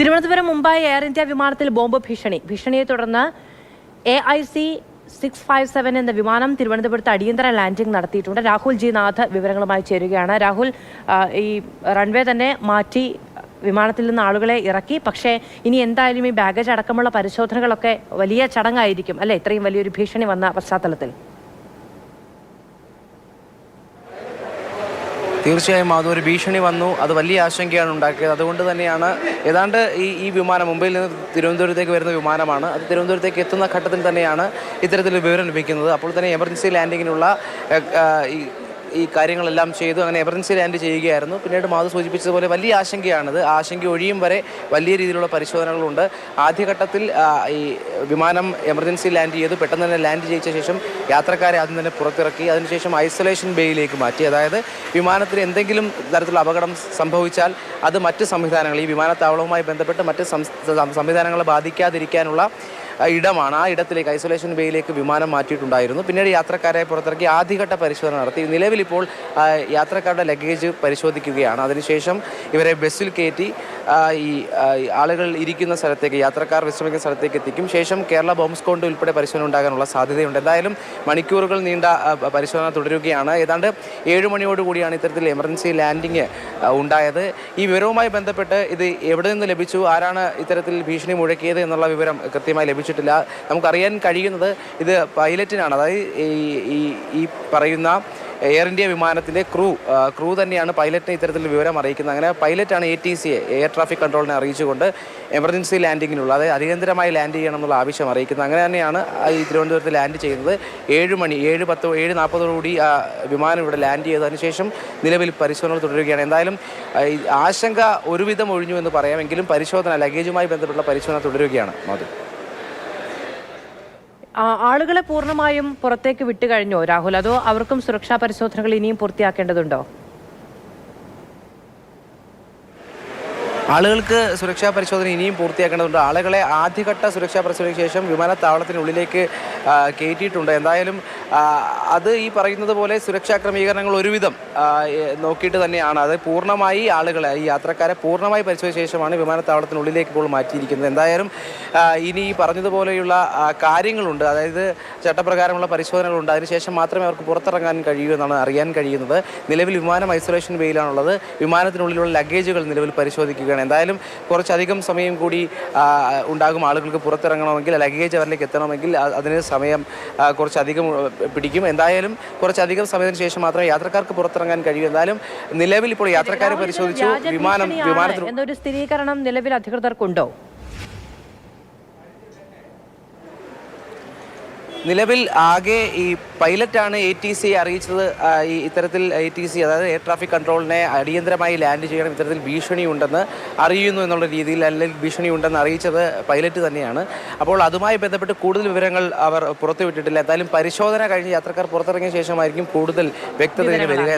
Thiruvananthapuram Mumbai Air India വിമാനത്തിൽ bomb ഭീഷണി. ഭീഷണിയെ തുടർന്ന് A I C six five seven എന്ന വിമാനം തിരുവനന്തപുരത്ത് അടിയന്തര ലാൻഡിംഗ് നടത്തിയിട്ടുണ്ട്. രാഹുൽ ജി നാഥ് വിവരങ്ങളുമായി ചേരുകയാണ്. രാഹുൽ ഈ റൺവേ തന്നെ മാറ്റി വിമാനത്തിൽ നിന്ന് ആളുകളെ ഇറക്കി. പക്ഷേ ഇനി എന്തായാലും ഈ ബാഗേജ് അടക്കമുള്ള പരിശോധനകളൊക്കെ വലിയ ചടങ്ങായിരിക്കും. അല്ലെ? ഇത്രയും വലിയൊരു ഭീഷണി വന്ന പശ്ചാത്തലത്തിൽ. തീർച്ചയായും അതൊരു ഭീഷണി വന്നു. അത് വലിയ ആശങ്കയാണ് ഉണ്ടാക്കിയത്. അതുകൊണ്ട് തന്നെയാണ് ഏതാണ്ട് ഈ ഈ വിമാനം മുംബൈയിൽ നിന്ന് തിരുവനന്തപുരത്തേക്ക് വരുന്ന വിമാനമാണ്. അത് തിരുവനന്തപുരത്തേക്ക് എത്തുന്ന ഘട്ടത്തിൽ തന്നെയാണ് ഇത്തരത്തിൽ വിവരം ലഭിക്കുന്നത്. അപ്പോൾ തന്നെ എമർജൻസി ലാൻഡിങ്ങിനുള്ള ആ, ഈ കാര്യങ്ങളെല്ലാം ചെയ്തു അങ്ങനെ എമർജൻസി ലാൻഡ് ചെയ്യുകയായിരുന്നു. പിന്നീട് മാധു സൂചിപ്പിച്ചതുപോലെ വലിയ ആശങ്കയാണിത് ആശങ്ക ഒഴിയും വരെ വലിയ രീതിയിലുള്ള പരിശോധനകളുണ്ട്. ആദ്യഘട്ടത്തിൽ ഈ വിമാനം എമർജൻസി ലാൻഡ് ചെയ്തു. പെട്ടെന്ന് തന്നെ ലാൻഡ് ചെയ്യിച്ച ശേഷം യാത്രക്കാരെ ആദ്യം തന്നെ പുറത്തിറക്കി. അതിനുശേഷം ഐസൊലേഷൻ ബേയിലേക്ക് മാറ്റി. അതായത് വിമാനത്തിന് എന്തെങ്കിലും തരത്തിലുള്ള അപകടം സംഭവിച്ചാൽ അത് മറ്റ് സംവിധാനങ്ങൾ ഈ വിമാനത്താവളവുമായി ബന്ധപ്പെട്ട് മറ്റ് സംവിധാനങ്ങളെ ബാധിക്കാതിരിക്കാനുള്ള ഇടമാണ്. ആ ഇടത്തിലേക്ക് ഐസൊലേഷൻ ബേയിലേക്ക് വിമാനം മാറ്റിയിട്ടുണ്ടായിരുന്നു. പിന്നീട് യാത്രക്കാരെ പുറത്തിറക്കി ആദ്യഘട്ട പരിശോധന നടത്തി. നിലവിൽ ഇപ്പോൾ യാത്രക്കാരുടെ ലഗേജ് പരിശോധിക്കുകയാണ്. അതിനുശേഷം ഇവരെ ബസ്സിൽ കയറ്റി ഈ ആളുകൾ ഇരിക്കുന്ന സ്ഥലത്തേക്ക് യാത്രക്കാർ വിശ്രമിക്കുന്ന സ്ഥലത്തേക്ക് എത്തിക്കും. ശേഷം കേരള ബോംബ് സ്ക്വാഡ് ഉൾപ്പെടെ പരിശോധന ഉണ്ടാകാനുള്ള സാധ്യതയുണ്ട്. എന്തായാലും മണിക്കൂറുകൾ നീണ്ട പരിശോധന തുടരുകയാണ്. ഏതാണ്ട് ഏഴ് മണിയോടുകൂടിയാണ് ഇത്തരത്തിൽ എമർജൻസി ലാൻഡിങ് ഉണ്ടായത്. ഈ വിവരവുമായി ബന്ധപ്പെട്ട് ഇത് എവിടെ നിന്ന് ലഭിച്ചു? ആരാണ് ഇത്തരത്തിൽ ഭീഷണി മുഴക്കിയത് എന്നുള്ള വിവരം കൃത്യമായി ലഭിച്ചിട്ടില്ല. നമുക്കറിയാൻ കഴിയുന്നത് ഇത് പൈലറ്റിനാണ്. അതായത് ഈ- ഈ പറയുന്ന എയർ ഇന്ത്യ വിമാനത്തിന്റെ ക്രൂ ക്രൂ തന്നെയാണ് പൈലറ്റിനെ ഇത്തരത്തിൽ വിവരം അറിയിക്കുന്നത്. അങ്ങനെ പൈലറ്റാണ് എ ടി സിയെ എയർ ട്രാഫിക് കൺട്രോളിനെ അറിയിച്ചുകൊണ്ട് എമർജൻസി ലാൻഡിങ്ങിനുള്ള അതായത് അടിയന്തരമായി ലാൻഡ് ചെയ്യണം എന്നുള്ള ആവശ്യം അറിയിക്കുന്നത്. അങ്ങനെ തന്നെയാണ് ഈ തിരുവനന്തപുരത്ത് ലാൻഡ് ചെയ്യുന്നത്. ഏഴ് മണി ഏഴ് പത്ത് ഏഴ് നാൽപ്പതോടുകൂടി ആ വിമാനം ഇവിടെ ലാൻഡ് ചെയ്തതിന് ശേഷം നിലവിൽ പരിശോധനകൾ തുടരുകയാണ്. എന്തായാലും ആശങ്ക ഒരുവിധം ഒഴിഞ്ഞു എന്ന് പറയാമെങ്കിലും പരിശോധന ലഗേജുമായി ബന്ധപ്പെട്ട പരിശോധന തുടരുകയാണ്. മധു. ആളുകളെ പൂർണമായും പുറത്തേക്ക് വിട്ടു കഴിഞ്ഞോ രാഹുൽ? അതോ അവർക്കും സുരക്ഷാ പരിശോധനകൾ ഇനിയും പൂർത്തിയാക്കേണ്ടതുണ്ടോ? ആളുകൾക്ക് സുരക്ഷാ പരിശോധന ഇനിയും പൂർത്തിയാക്കേണ്ടതുണ്ട്. ആളുകളെ ആദ്യഘട്ട സുരക്ഷാ പരിശോധനയ്ക്ക് ശേഷം വിമാനത്താവളത്തിനുള്ളിലേക്ക് കയറ്റിയിട്ടുണ്ട്. എന്തായാലും അത് ഈ പറയുന്നത് പോലെ സുരക്ഷാ ക്രമീകരണങ്ങൾ ഒരുവിധം നോക്കിയിട്ട് തന്നെയാണ്. അത് പൂർണമായി ആളുകളെ ഈ യാത്രക്കാരെ പൂർണമായി പരിശോധിച്ച ശേഷമാണ് വിമാനത്താവളത്തിനുള്ളിലേക്ക് ഇപ്പോൾ മാറ്റിയിരിക്കുന്നത്. എന്തായാലും ഇനി ഈ പറഞ്ഞതുപോലെയുള്ള കാര്യങ്ങളുണ്ട്. അതായത് ചട്ടപ്രകാരമുള്ള പരിശോധനകളുണ്ട്. അതിനുശേഷം മാത്രമേ അവർക്ക് പുറത്തിറങ്ങാൻ കഴിയൂ എന്നാണ് അറിയാൻ കഴിയുന്നത്. നിലവിൽ വിമാനം ഐസൊലേഷൻ വെയിലാണുള്ളത്. വിമാനത്തിനുള്ളിലുള്ള ലഗേജുകൾ നിലവിൽ പരിശോധിക്കുകയാണ്. എന്തായാലും കുറച്ചധികം സമയം കൂടി ഉണ്ടാകും. ആളുകൾക്ക് പുറത്തിറങ്ങണമെങ്കിൽ ലഗേജ് അവരിലേക്ക് എത്തണമെങ്കിൽ അതിന് സമയം കുറച്ചധികം പിടിക്കും. എന്തായാലും കുറച്ചധികം സമയത്തിന് ശേഷം മാത്രമേ യാത്രക്കാർക്ക് പുറത്തിറങ്ങാൻ കഴിയൂ. എന്തായാലും നിലവിൽ ഇപ്പോൾ യാത്രക്കാരെ പരിശോധിച്ചു. വിമാനം വിമാനത്തിൽ എന്നൊരു സ്ഥിരീകരണം നിലവിൽ അധികൃതർക്കുണ്ടോ? നിലവിൽ ആകെ ഈ പൈലറ്റാണ് എ ടി സി അറിയിച്ചത്. ഈ ഇത്തരത്തിൽ എ ടി സി അതായത് എയർ ട്രാഫിക് കൺട്രോളിനെ അടിയന്തരമായി ലാൻഡ് ചെയ്യണം. ഇത്തരത്തിൽ ഭീഷണി ഉണ്ടെന്ന് അറിയുന്നു എന്നുള്ള രീതിയിൽ അല്ലെങ്കിൽ ഭീഷണി ഉണ്ടെന്ന് അറിയിച്ചത് പൈലറ്റ് തന്നെയാണ്. അപ്പോൾ അതുമായി ബന്ധപ്പെട്ട് കൂടുതൽ വിവരങ്ങൾ അവർ പുറത്തുവിട്ടിട്ടില്ല. എന്തായാലും പരിശോധന കഴിഞ്ഞ് യാത്രക്കാർ പുറത്തിറങ്ങിയ ശേഷമായിരിക്കും കൂടുതൽ വ്യക്തത വരിക